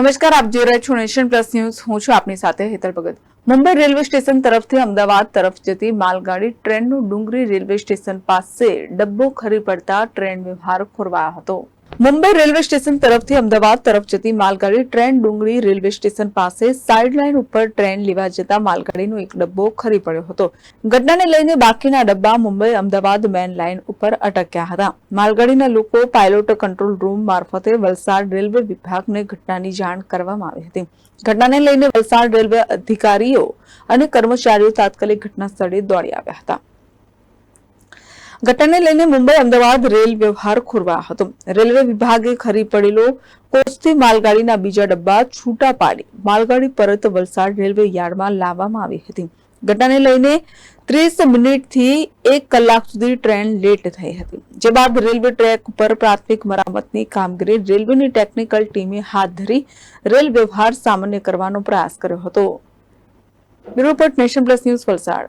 નમસ્કાર, આપ જોઈ રહ્યા છો નેશન પ્લસ ન્યૂઝ. હું છું આપની સાથે હેતલ ભગત. મુંબઈ રેલવે સ્ટેશન તરફથી અમદાવાદ તરફ જતી માલગાડી ટ્રેનનું ડુંગરી રેલવે સ્ટેશન પાસે ડબ્બો ખરી પડતા ટ્રેન વ્યવહાર ખોરવાયો હતો. મુંબઈ રેલવે સ્ટેશન તરફથી અમદાવાદ તરફ જતી માલગાડી ટ્રેન ડુંગળી રેલવે સ્ટેશન પાસે સાઇડ લાઇન ઉપર ટ્રેન લેવા જતા માલગાડીનો એક ડબ્બો ખરી પડ્યો હતો. ઘટનાને લઈને બાકીના ડબ્બા મુંબઈ અમદાવાદ મેન લાઇન ઉપર અટક્યા હતા. માલગાડીના લોકો પાયલોટ કંટ્રોલ રૂમ મારફતે વલસાડ રેલવે વિભાગને ઘટનાની જાણ કરવામાં આવી હતી. ઘટનાને લઈને વલસાડ રેલવે અધિકારીઓ અને કર્મચારીઓ તાત્કાલિક ઘટના સ્થળે દોડી આવ્યા હતા. ઘટનાને લઈને મુંબઈ અમદાવાદ રેલ વ્યવહાર ખોરવાયો હતો. રેલવે વિભાગે ખરી પડેલો કોચથી માલગાડીના બીજા ડબ્બા છૂટા પાડી માલગાડી પરત વલસાડ રેલવે યાર્ડમાં લાવવામાં આવી હતી. ઘટનાને લઈને ત્રીસ મિનિટથી એક કલાક સુધી ટ્રેન લેટ થઈ હતી. જે બાદ રેલવે ટ્રેક પર પ્રાથમિક મરામતની કામગીરી રેલવેની ટેકનિકલ ટીમે હાથ ધરી રેલ વ્યવહાર સામાન્ય કરવાનો પ્રયાસ કર્યો હતો. Bureau nation plus news Valsad.